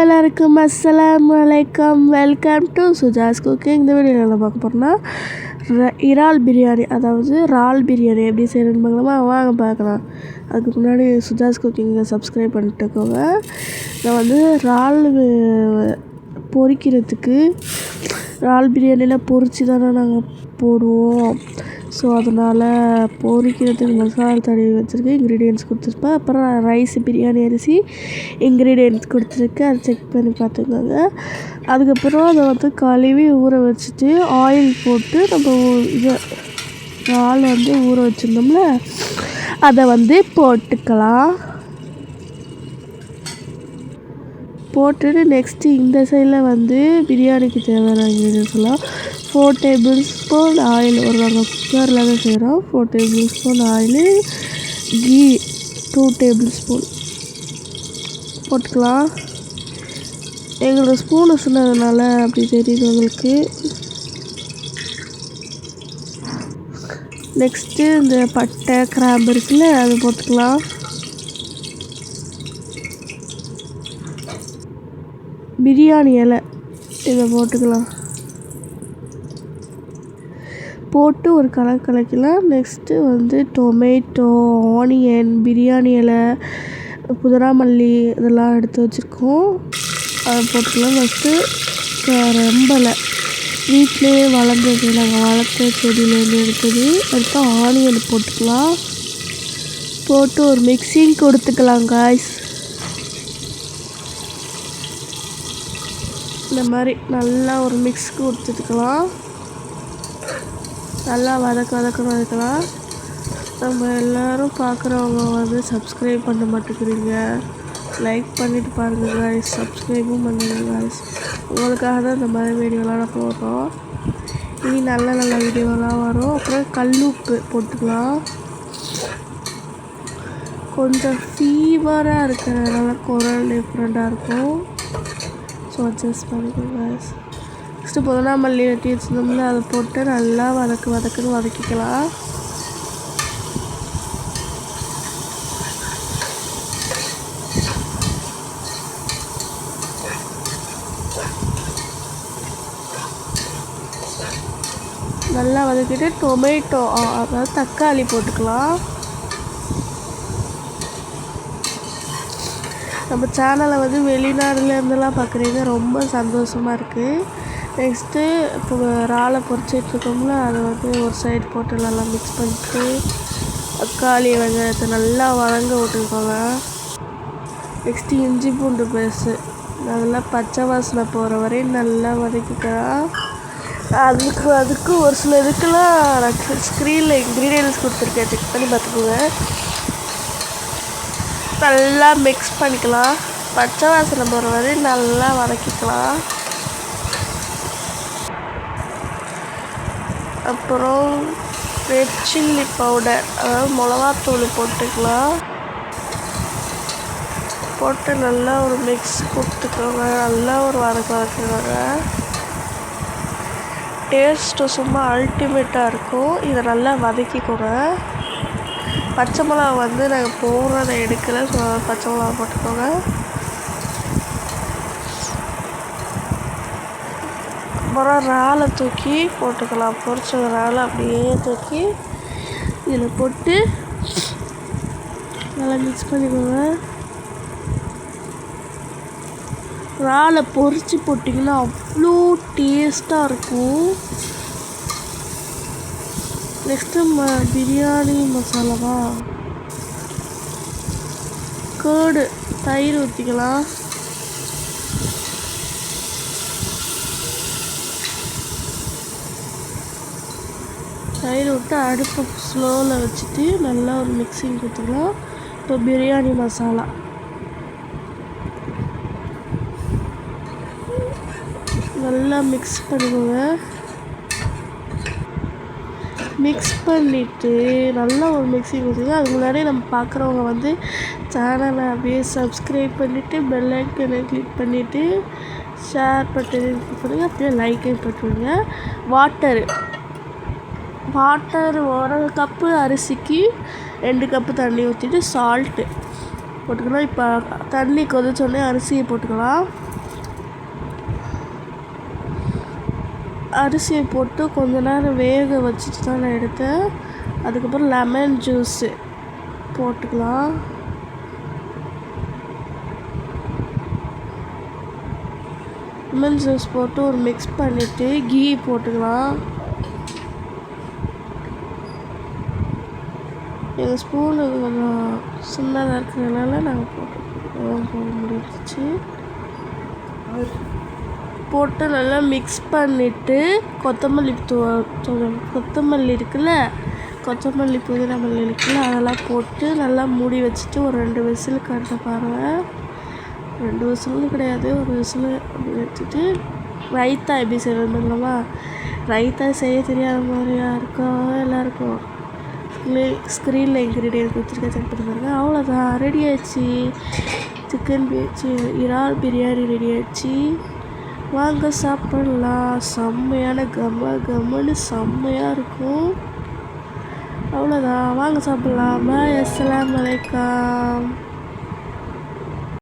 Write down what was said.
எல்லாருக்கும் அஸ்ஸலாமு வலைக்கம் வெல்கம் டு சுஜாஸ் குக்கிங் இந்த வீடியோவில் என்ன பார்க்க போகிறோம்னா இறால் பிரியாணி அதாவது இறால் பிரியாணி எப்படி செய்யணும்னு பார்க்கலாமா? வாங்க பார்க்கலாம். அதுக்கு முன்னாடி சுஜாஸ் குக்கிங்கை சப்ஸ்கிரைப் பண்ணிட்டுக்கோங்க. நான் வந்து இறால் பொறிக்கிறதுக்கு இறால் பிரியாணியில் பொரிச்சு தானே நாங்கள் போடுவோம். ஸோ அதனால் பொரிக்கிறதுக்கு மசாலா தடவி வச்சுருக்கேன் இன்க்ரீடியன்ஸ் கொடுத்துருப்பேன் அப்புறம் ரைஸ் பிரியாணி அரிசி இன்க்ரீடியன்ஸ் கொடுத்துருக்கேன் அதை செக் பண்ணி பார்த்துக்கோங்க. அதுக்கப்புறம் அதை வந்து கழுவி ஊற வச்சுட்டு ஆயில் போட்டு நம்ம இதை இது வந்து ஊற வச்சுருந்தோம்ல அதை வந்து போட்டுக்கலாம். போட்டுட்டு நெக்ஸ்ட்டு இந்த சைடில் வந்து பிரியாணிக்கு தேவையான இன்க்ரீடியன்ஸ்லாம் ஃபோர் டேபிள் ஸ்பூன் ஆயில் ஒரு நாங்கள் குக்கரில் தான் செய்கிறோம் four tablespoon oil ghee two tablespoon போட்டுக்கலாம். எங்களோட ஸ்பூனு சொன்னதுனால அப்படி தெரியுது உங்களுக்கு. நெக்ஸ்ட்டு இந்த பட்டை கிராம்பு இருக்குல்ல அது போட்டுக்கலாம். பிரியாணி இலை. இதை போட்டுக்கலாம். போட்டு ஒரு கலர் கலக்கலாம் நெக்ஸ்ட்டு வந்து டொமேட்டோ ஆனியன் பிரியாணி இலை புதினா மல்லி இதெல்லாம் எடுத்து வச்சுருக்கோம். அதை போட்டுக்கலாம் ஃபஸ்ட்டு ரெம்பலை வீட்டிலேயே வளர்ந்தது நாங்கள் வளர்த்த செடியிலேருந்து எடுத்தது. அடுத்து ஆனியன் போட்டுக்கலாம். போட்டு ஒரு மிக்சிங் கொடுத்துக்கலாம் காய்ஸ் இந்த மாதிரி நல்லா ஒரு மிக்ஸ் கொடுத்துக்கலாம். நல்லா வதக்க வதக்க வதக்கலாம் நம்ம எல்லாரும் பார்க்குறவங்க வந்து சப்ஸ்கிரைப் பண்ண மாட்டேங்கிறீங்க. லைக் பண்ணிட்டு பாருங்கள் காய்ஸ் சப்ஸ்கிரைபும் பண்ணுங்கள் காய்ஸ் உங்களுக்காக தான் இந்த மாதிரி வீடியோலாம் நான் போடுறோம். இனி நல்ல நல்ல வீடியோலாம் வரும். அப்புறம் கல்லுப்பு போட்டுக்கலாம். கொஞ்சம் ஃபீவராக இருக்கிறதுனால குரல் டிஃப்ரெண்ட்டாக இருக்கும். ஸோ அட்ஜஸ்ட் பண்ணிக்கோங்க நெக்ஸ்ட்டு புதினா மல்லி வெட்டி வச்சுருந்தோம்ல அதை போட்டு நல்லா வதக்கு வதக்குன்னு வதக்கிக்கலாம். நல்லா வதக்கிட்டு டொமேட்டோ அதாவது தக்காளி போட்டுக்கலாம். நம்ம சேனலை வந்து வெளிநாடுலேருந்துலாம் பார்க்குறீங்க ரொம்ப சந்தோஷமாக இருக்குது நெக்ஸ்ட்டு இப்போ இறாலை பொறிச்சிட்டுருக்கோம்ல அதை வந்து ஒரு சைடு போட்டு நல்லா மிக்ஸ் பண்ணிட்டு தக்காளி வெங்காயத்தை நல்லா வதங்க விட்டுக்கோங்க நெக்ஸ்ட்டு இஞ்சி பூண்டு பேஸ்ட்டு. நல்லா பச்சை வாசனை போகிற வரையும் நல்லா வதக்கிக்கலாம் அதுக்கு அதுக்கு ஒரு சில இதுக்கெல்லாம் நான் ஸ்க்ரீனில் இன்க்ரீடியன்ஸ் கொடுத்துருக்கேன். செக் பண்ணி பார்த்துக்கோங்க. நல்லா மிக்ஸ் பண்ணிக்கலாம். பச்சை வாசனை போகிற வரையும் நல்லா வதக்கிக்கலாம். அப்புறம் ரெட் சில்லி பவுடர் அதாவது மிளகாத்தூள் போட்டுக்கலாம். போட்டு நல்லா ஒரு மிக்ஸ் கொடுத்துக்கோங்க. நல்லா ஒரு வதக்க வதக்குவாங்க டேஸ்ட்டு சும்மா அல்டிமேட்டாக இருக்கும். இதை நல்லா வதக்கிக்கோங்க. பச்சை மிளகா வந்து நாங்கள் போடுறத எடுக்கல. ஸோ பச்சை மிளகா போட்டுக்கோங்க. அப்புறம் இறாலை தூக்கி போட்டுக்கலாம். பொரிச்ச இறாலை அப்படியே தூக்கி இதில் போட்டு நல்லா மிக்ஸ் பண்ணிக்கோங்க. இறாலை பொரித்து போட்டிங்கன்னா அவ்வளோ டேஸ்ட்டாக இருக்கும். நெக்ஸ்ட்டு ம பிரியாணி மசாலாவா கேர்டு தயிர் ஊற்றிக்கலாம் தயிர் விட்டு அடுப்பு ஸ்லோவில் வச்சுட்டு நல்லா ஒரு மிக்சிங் கொடுத்துக்கலாம் இப்போ பிரியாணி மசாலா. நல்லா மிக்ஸ் பண்ணுவோங்க மிக்ஸ் பண்ணிவிட்டு நல்லா ஒரு மிக்ஸிங் கொடுத்துங்க. அதுக்கு முன்னாடி நம்ம பார்க்குறவங்க வந்து சேனலை அப்படியே சப்ஸ்கிரைப் பண்ணிவிட்டு பெல் ஐக்கனை கிளிக் பண்ணிவிட்டு ஷேர் பட்டு கிளிக் பண்ணுங்க. அப்படியே லைக்கையும் போட்டுருங்க. வாட்டரு வாட்டர் ஒரு கப்பு அரிசிக்கு ரெண்டு கப்பு தண்ணி ஊற்றிட்டு சால்ட்டு போட்டுக்கலாம். இப்போ தண்ணி கொதிச்சோடனே அரிசியை போட்டுக்கலாம். அரிசியை போட்டு கொஞ்ச நேரம் வேக வச்சுட்டு தான் நான் எடுத்தேன். அதுக்கப்புறம் லெமன் ஜூஸு போட்டுக்கலாம். லெமன் ஜூஸ் போட்டு ஒரு மிக்ஸ் பண்ணிவிட்டு கீ போட்டுக்கலாம். எங்கள் ஸ்பூனு கொஞ்சம் சின்னதாக இருக்கிறதுனால நாங்கள் போட்டு போட முடிஞ்சிச்சு. போட்டு நல்லா மிக்ஸ் பண்ணிவிட்டு கொத்தமல்லி தூ கொத்தமல்லி இருக்குல்ல கொத்தமல்லி புதினா மல்லி இருக்குல்ல அதெல்லாம் போட்டு நல்லா மூடி வச்சுட்டு ஒரு ரெண்டு விசில் கட்ட பாருங்கள் ரெண்டு விசிலும் கிடையாது ஒரு விசில் அப்படி வச்சுட்டு ரைத்தா எப்படி செய்யணுங்களா ரைத்தா செய்ய தெரியாத மாதிரியா இருக்கோ எல்லாருக்கும்? ஸ்க்ரீனில் இன்க்ரீடியன்ட் கொடுத்துருக்கேன். செக் பண்ணி பாருங்கள் அவ்வளோதான் ரெடி ஆயிடுச்சு. சிக்கன் பிரியாச்சி இறால் பிரியாணி ரெடி ஆயிடுச்சு. வாங்க சாப்பிடலாம். செம்மையான கம கமன்னு செம்மையாக இருக்கும். அவ்வளோதான் வாங்க சாப்பிட்லாம். பாய் அஸ்ஸலாமு